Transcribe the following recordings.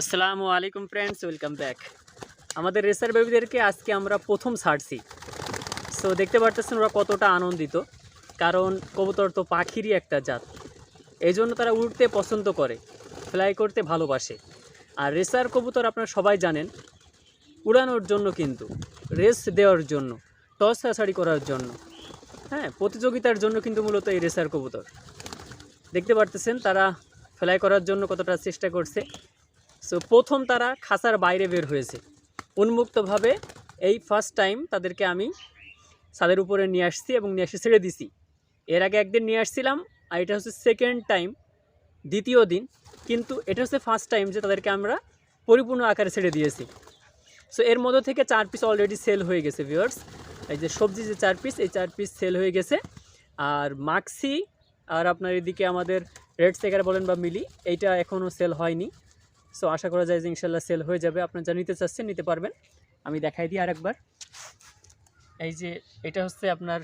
আসসালামু আলাইকুম friends welcome back আমাদের রেসার বেবিদেরকে আজকে আমরা প্রথম ছাড়ছি। সো দেখতে পারতেছেন ওরা কতটা আনন্দিত, কারণ কবুতর তো পাখিরই একটা জাত। এই জন্য তারা উড়তে পছন্দ করে ফ্লাই করতে ভালোবাসে। আর রেসার কবুতর আপনারা সবাই জানেন, উড়ানোর জন্য কিন্তু রেস দেওয়ার জন্য টস ছাড়াছাড়ি করার জন্য হ্যাঁ প্রতিযোগিতার জন্য কিন্তু মূলত এই রেসার কবুতর। দেখতে পারতেছেন তারা ফ্লাই করার জন্য কতটা চেষ্টা করছে। সো প্রথম তারা খাঁচার বাইরে বের হয়েছে। উন্মুক্তভাবে এই ফার্স্ট টাইম তাদেরকে আমি ছাদের উপরে নিয়ে আসছি এবং নিয়ে এসে ছেড়ে দিছি। এর আগে একদিন নিয়ে আসছিলাম আর এটা হচ্ছে সেকেন্ড টাইম দ্বিতীয় দিন। কিন্তু এটা হচ্ছে ফার্স্ট টাইম যে তাদেরকে আমরা পরিপূর্ণ আকারে ছেড়ে দিয়েছি। সো এর মধ্যে থেকে চার পিস অলরেডি সেল হয়ে গেছে ভিউয়ার্স এই যে সবজি যে চার পিস এই চার পিস সেল হয়ে গেছে। আর মাক্সি আর আপনার এদিকে আমাদের রেড সেকার বলেন বা মিলি, এইটা এখনও সেল হয়নি। সো আশা করা যায় যে ইনশাল্লাহ সেল হয়ে যাবে। আপনার যা নিতে চাচ্ছেন নিতে পারবেন। আমি দেখাই দিই আরেকবার। এই যে এটা হচ্ছে আপনার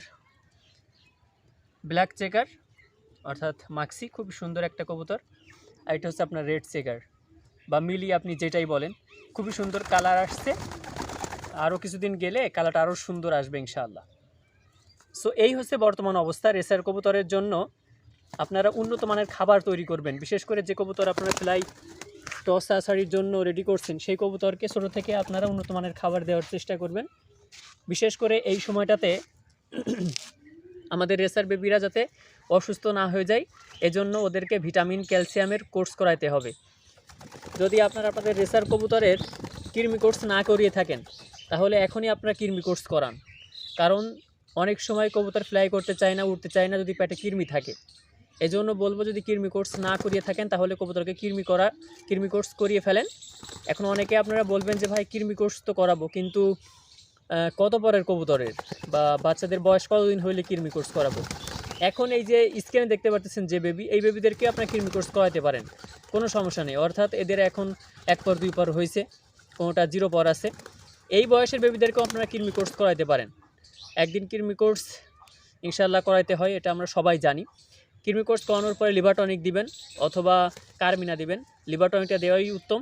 ব্ল্যাক চেকার অর্থাৎ মাক্সি খুব সুন্দর একটা কবুতর। আর এটা হচ্ছে আপনার রেড চেকার বা মিলি আপনি যেটাই বলেন। খুবই সুন্দর কালার আসছে। আরও কিছুদিন গেলে কালারটা আরও সুন্দর আসবে ইনশাআল্লাহ। সো এই হচ্ছে বর্তমান অবস্থা রেসার কবুতরের জন্য। আপনারা উন্নত মানের খাবার তৈরি করবেন। বিশেষ করে যে কবুতর আপনারা ফ্লাই টস আছাড়ির জন্য রেডি করছেন, সেই কবুতরকে ছোটো থেকে আপনারা উন্নত মানের খাবার দেওয়ার চেষ্টা করবেন। বিশেষ করে এই সময়টাতে আমাদের রেসার বেবিরা যাতে অসুস্থ না হয়ে যায়, এজন্য ওদেরকে ভিটামিন ক্যালসিয়ামের কোর্স করাইতে হবে। যদি আপনারা আপনাদের রেসার কবুতরের কৃমি কোর্স না করিয়ে থাকেন, তাহলে এখনই আপনারা কৃমি কোর্স করান। কারণ অনেক সময় কবুতর ফ্লাই করতে চায় না উঠতে চায় না যদি পেটে কৃমি থাকে। এজন্য বলব যদি কৃমি কোর্স না করিয়ে থাকেন, তাহলে কবুতরকে কৃমি করা কৃমি কোর্স করিয়ে ফেলেন। এখন অনেকে আপনারা বলবেন যে, ভাই, কৃমি কোর্স তো করাবো, কিন্তু কত পরের কবুতরের? বা বাচ্চাদের বয়স কতদিন হইলে কৃমি কোর্স করাবো? এখন এই যে স্ক্রিনে দেখতে পাচ্ছেন যে বেবি এই বেবিদেরকে আপনারা কৃমি কোর্স করাতে পারেন। কোনো সমস্যা নেই। অর্থাৎ এদের এখন এক পর, দুই পর হয়েছে কোনোটা জিরো পর আছে। এই বয়সের বেবিদেরকেও আপনারা কৃমি কোর্স করাতে পারেন। একদিন কৃমি কোর্স ইনশাল্লাহ করাইতে হয়, এটা আমরা সবাই জানি। কৃমি কোর্স করানোর পরে লিভার টনিক দিবেন অথবা কার্মিনা দিবেন। লিভার টনিকটা দেওয়াই উত্তম।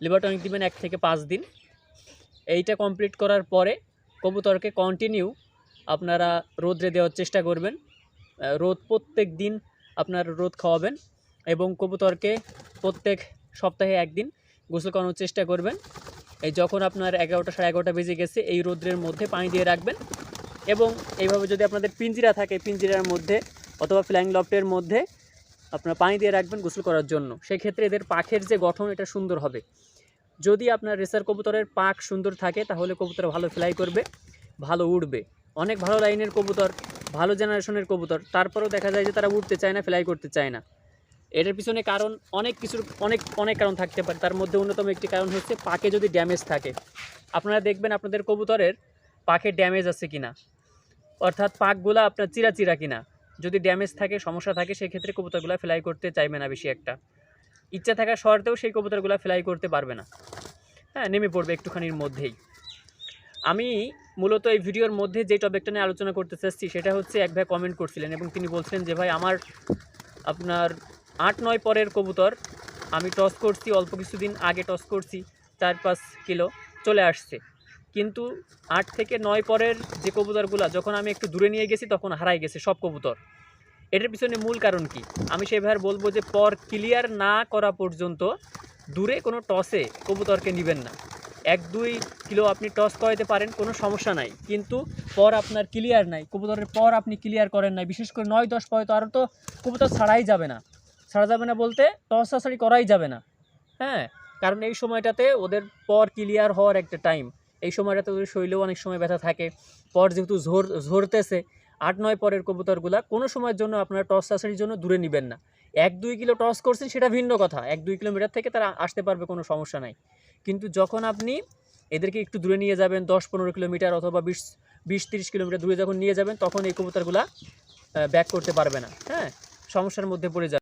লিভার টনিক দিবেন এক থেকে পাঁচ দিন। এইটা কমপ্লিট করার পরে কবুতরকে কন্টিনিউ আপনারা রোদ্রে দেওয়ার চেষ্টা করবেন। রোদ প্রত্যেক দিন আপনার রোদ খাওয়াবেন এবং কবুতরকে প্রত্যেক সপ্তাহে একদিন গোসল করানোর চেষ্টা করবেন। এই যখন আপনার এগারোটা সাড়ে এগারোটা বেজে গেছে, এই রোদ্রের মধ্যে পানি দিয়ে রাখবেন এবং এইভাবে যদি আপনাদের পিঞ্জিরা থাকে, পিঞ্জিরার মধ্যে অথবা ফ্ল্যাং লফটের মধ্যে আপনার পানি দিয়ে রাখবেন গোসল করার জন্য। সেক্ষেত্রে এদের পাখের যে গঠন, এটা সুন্দর হবে। যদি আপনার রেসার কবুতরের পাখ সুন্দর থাকে, তাহলে কবুতর ভালো ফ্লাই করবে, ভালো উড়বে। অনেক ভালো লাইনের কবুতর, ভালো জেনারেশনের কবুতর, তারপরেও দেখা যায় যে তারা উঠতে চায় না, ফ্লাই করতে চায় না। এটার পিছনে কারণ অনেক কিছুর, অনেক অনেক কারণ থাকতে পারে। তার মধ্যে অন্যতম একটি কারণ হচ্ছে পাকে যদি ড্যামেজ থাকে। আপনারা দেখবেন আপনাদের কবুতরের পাখে ড্যামেজ আছে কিনা। অর্থাৎ পাকগুলা আপনার চিরা চিরা কিনা। যদি ড্যামেজ থাকে, সমস্যা থাকে সেই ক্ষেত্রে কবুতরগুলো ফ্লাই করতে চাইবে না বেশি একটা। ইচ্ছা থাকা শর্তেও সেই কবুতরগুলো ফ্লাই করতে পারবে না। হ্যাঁ নেমে পড়বে একটুখানির মধ্যেই। আমি মূলত এই ভিডিওর মধ্যে যে টপিকটা নিয়ে আলোচনা করতে চাচ্ছি সেটা হচ্ছে এক ভাই কমেন্ট করছিলেন এবং তিনি বলছিলেন যে, ভাই, আমার আপনার আট নয় পরের কবুতর, আমি টস করছি, অল্প কিছুদিন আগে টস করছি, চার পাঁচ কিলো চলে আসছে। কিন্তু আট থেকে নয় পরের যে কবুতরগুলো, যখন আমি একটু দূরে নিয়ে গেছি, তখন হারাই গেছে সব কবুতর। এটার পিছনে মূল কারণ কি? আমি ভাইয়ের বলব যে, পর ক্লিয়ার না করা পর্যন্ত দূরে কোনো টসে কবুতরকে নেবেন না। এক, দুই কিলো আপনি টস করাতে পারেন, কোনো সমস্যা নাই। কিন্তু পর আপনার ক্লিয়ার নাই, কবুতরের পর আপনি ক্লিয়ার করেন নাই, বিশেষ করে নয়, দশ পরে তো আরও তো কবুতর ছাড়াই যাবে না। ছাড়া যাবে না বলতে টস ছাড়াছাড়ি করাই যাবে না। হ্যাঁ কারণ এই সময়টাতে ওদের পর ক্লিয়ার হওয়ার একটা টাইম এই সময়টাতে ওদের শরীরেও অনেক সময় ব্যথা থাকে। পর যেহেতু ঝোর, ঝরতেছে, আট, নয় পরের কবুতরগুলা কোনো সময়ের জন্য আপনারা টস চাষারির জন্য দূরে নেবেন না। এক, দুই কিলো টস করছেন সেটা ভিন্ন কথা। এক, দুই কিলোমিটার থেকে তারা আসতে পারবে, কোনো সমস্যা নাই। কিন্তু যখন আপনি এদেরকে একটু দূরে নিয়ে যাবেন, দশ, পনেরো কিলোমিটার অথবা বিশ বিশ, তিরিশ কিলোমিটার দূরে যখন নিয়ে যাবেন, তখন এই কবুতরগুলা ব্যাক করতে পারবে না। হ্যাঁ? সমস্যার মধ্যে পড়ে যাবে।